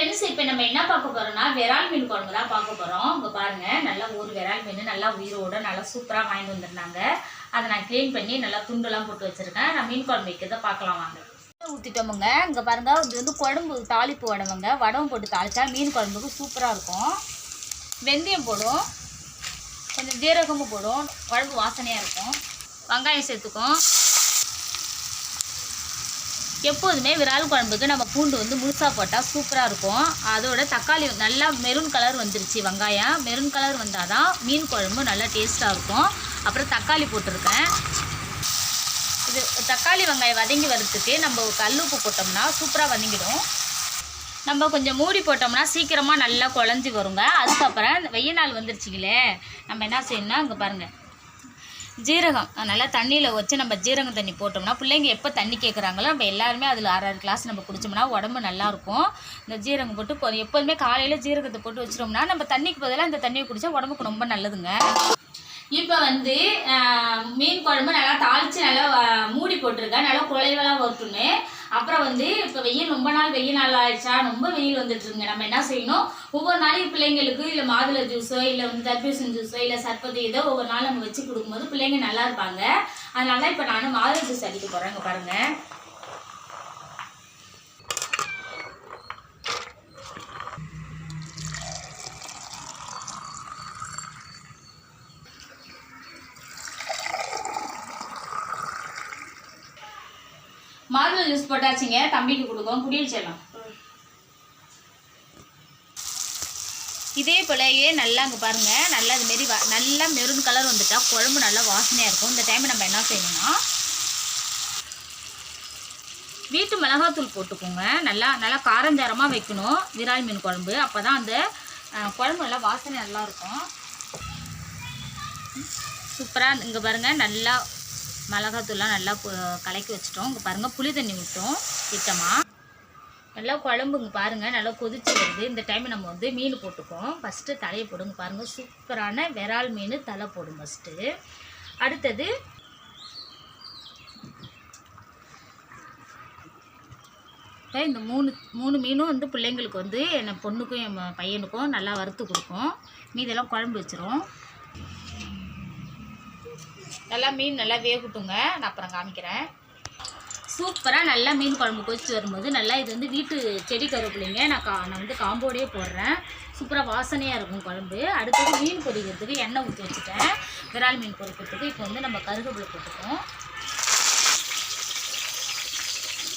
Friends இப்போ நம்ம என்ன பார்க்க போறோம்னா விரால் மீன் குழம்பு தான் பார்க்க போறோம். இங்க பாருங்க நல்லா ஒரு விரால் மீன் நல்லா உயிரோட நல்லா சூப்பரா வாங்கிட்டு வந்திருந்தாங்க. அதை நான் க்ளீன் பண்ணி நல்லா துண்டெல்லாம் போட்டு வச்சிருக்கேன். நான் மீன் குழம்பு வைக்கிறத பார்க்கலாம் வாங்க. ஊற்றிட்டோமுங்க இங்கே பாருங்க இது வந்து குழம்பு தாளிப்பு உடம்புங்க வடவும் போட்டு தாளிச்சா மீன் குழம்புக்கு சூப்பராக இருக்கும். வெந்தயம் போடும். கொஞ்சம் ஜீரகமும் போடும். குழம்பு வாசனையாக இருக்கும். வெங்காயம் சேர்த்துக்கும். எப்போதுமே விரால் குழம்புக்கு நம்ம பூண்டு வந்து முழுசாக போட்டால் சூப்பராக இருக்கும். அதோட தக்காளி நல்லா மெரூன் கலர் வந்துருச்சு வெங்காயம். மெரூன் கலர் வந்தால் தான் மீன் குழம்பு நல்லா டேஸ்ட்டாக இருக்கும். அப்புறம் தக்காளி போட்டிருக்கேன். இது தக்காளி வெங்காயம் வதங்கி வரதுக்கு நம்ம கல் உப்பு போட்டோம்னா சூப்பராக வதங்கிடும். நம்ம கொஞ்சம் மூடி போட்டோம்னா சீக்கிரமாக நல்லா குழஞ்சி வருங்க. அதுக்கப்புறம் வெய்ய நாள் வந்துருச்சுங்களே நம்ம என்ன செய்யணும்னா அங்கே பாருங்கள் ஜீரகம். நல்லா தண்ணியில் வச்சு நம்ம ஜீரகம் தண்ணி போட்டோம்னா பிள்ளைங்க எப்போ தண்ணி கேட்குறாங்களோ நம்ம எல்லாருமே அதில் ஆறு ஆறு கிளாஸ் நம்ம குடிச்சோம்னா உடம்பு நல்லாயிருக்கும் இந்த ஜீரகம் போட்டு எப்போதுமே காலையில் ஜீரகத்தை போட்டு வச்சிட்டோம்னா நம்ம தண்ணிக்கு பதிலாக அந்த தண்ணியை குடித்தா உடம்புக்கு ரொம்ப நல்லதுங்க. இப்போ வந்து மீன் குழம்பு நல்லா தாளித்து நல்லா மூடி போட்டிருக்கேன். நல்லா குழைவெல்லாம் வரட்டுன்னு அப்புறம் வந்து இப்போ வெயில் ரொம்ப நாள் வெயில் நாள் ஆயிடுச்சா? ரொம்ப வெயில் வந்துட்டுருங்க நம்ம என்ன செய்யணும்? ஒவ்வொரு நாளையும் பிள்ளைங்களுக்கு இல்லை மாதுளை ஜூஸோ இல்லை வந்து தர்பூசணி ஜூஸோ இல்லை சர்பத்து ஏதோ ஒவ்வொரு நாள் நம்ம வச்சு கொடுக்கும்போது பிள்ளைங்க நல்லா இருப்பாங்க. அதனால இப்போ நான் மாதுளை ஜூஸ் அடிக்க போகிறேன் பாருங்கள் மாதுளை ஜூஸ் போட்டாச்சுங்க. தம்பிக்கு கொடுக்கும். குடியில் இதே போலயே நல்லா அங்கே பாருங்க. நல்லா அது மாரி நல்லா மெரூன் கலர் வந்துட்டா குழம்பு நல்லா வாசனையாக இருக்கும். இந்த டைம் நம்ம என்ன செய்யணும்னா வீட்டு மிளகாத்தூள் போட்டுக்கோங்க. நல்லா நல்லா காரஞ்சாரமாக வைக்கணும். விரால் மீன் குழம்பு. அப்போ தான் அந்த குழம்பு நல்லா வாசனை நல்லா இருக்கும். சூப்பராக இங்கே பாருங்கள் நல்லா மிளகாத்தூள்லாம் நல்லா கலக்கி வச்சிட்டோம். இங்கே பாருங்கள் புளி தண்ணி விட்டோம் திட்டமாக நல்லா குழம்புங்க பாருங்கள் நல்லா கொதிச்சு வருது. இந்த டைம் நம்ம வந்து மீன் போட்டுப்போம். ஃபஸ்ட்டு தலையை போடுங்க பாருங்கள் சூப்பரான விரால் மீன் தலை போடும் ஃபஸ்ட்டு அடுத்தது இப்போ இந்த மூணு மூணு மீனும் வந்து பிள்ளைங்களுக்கு வந்து என் பொண்ணுக்கும் என் பையனுக்கும் நல்லா வறுத்து கொடுக்கும் மீதெல்லாம் குழம்பு வச்சிரும் நல்லா மீன் நல்லா வேகட்டுங்க. நான் அப்புறம் காமிக்கிறேன். சூப்பராக நல்லா மீன் குழம்பு கொதிச்சு வரும்போது நல்லா இது வந்து வீட்டு செடி கருவேப்பிலைங்க. நான் கா நான் வந்து காம்போடே போடுறேன். சூப்பராக வாசனையாக இருக்கும் குழம்பு. அடுத்தது மீன் பொரிக்கிறதுக்கு எண்ணெய் ஊற்றி வச்சுட்டேன். விரால் மீன் பொரிக்கிறதுக்கு இப்போ வந்து நம்ம கருவேப்பிலை போட்டுக்கோம்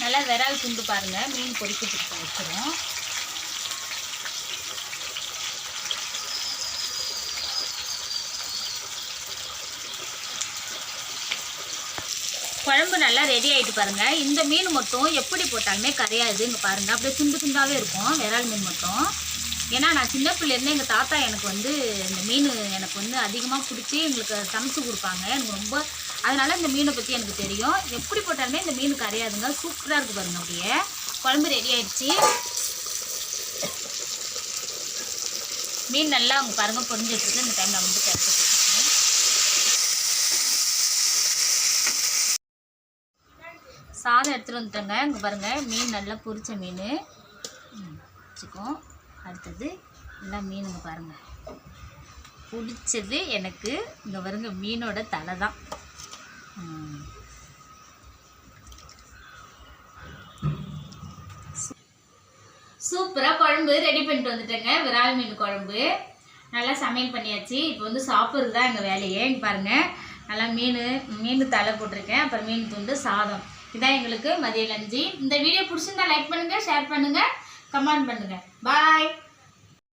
நல்லா விரால் துண்டு பாருங்கள் மீன் பொரிக்கிறதுக்கு வச்சிடும் குழம்பு நல்லா ரெடி ஆகிட்டு பாருங்கள் இந்த மீன் மட்டும் எப்படி போட்டாலுமே கரையாது. இங்கே பாருங்கள் அப்படியே துண்டு துண்டாவே இருக்கும். விரால் மீன் மட்டும். ஏன்னா நான் சின்ன பிள்ளைலேருந்து எங்கள் தாத்தா எனக்கு வந்து இந்த மீன் எனக்கு வந்து அதிகமாக பிடிச்சி எங்களுக்கு சமைச்சு கொடுப்பாங்க. எனக்கு ரொம்ப அதனால் இந்த மீனை பற்றி எனக்கு தெரியும். எப்படி போட்டாலுமே இந்த மீன் கரையாதுங்க. சூப்பராக இருக்குது பாருங்க அப்படியே. குழம்பு ரெடி ஆகிடுச்சி மீன் நல்லா அவங்க பாருங்க பொரிஞ்சிட்டு இந்த டைம் நான் வந்து கரைச்சி சாதம் எடுத்துகிட்டு வந்துட்டேங்க. இங்கே பாருங்கள் மீன் நல்லா பொரிச்ச மீன். ம், வச்சுக்கோம் அடுத்தது எல்லாம் மீனுங்க பாருங்கள் பிடிச்சது எனக்கு இங்கே பாருங்க மீனோட தலை தான். சூப்பராக குழம்பு ரெடி பண்ணிட்டு வந்துட்டேங்க. விரால் மீன் குழம்பு. நல்லா சமையல் பண்ணியாச்சு. இப்போ வந்து சாப்பிட்றது தான் எங்கள் வேலையே. இங்கே பாருங்கள் நல்லா மீன் மீன் தலை போட்டிருக்கேன். அப்புறம் மீன் துண்டு சாதம். இதான் எங்களுக்கு மதிய லஞ்சு இந்த வீடியோ பிடிச்சிருந்தா லைக் பண்ணுங்கள் ஷேர் பண்ணுங்கள் கமெண்ட் பண்ணுங்கள் பாய்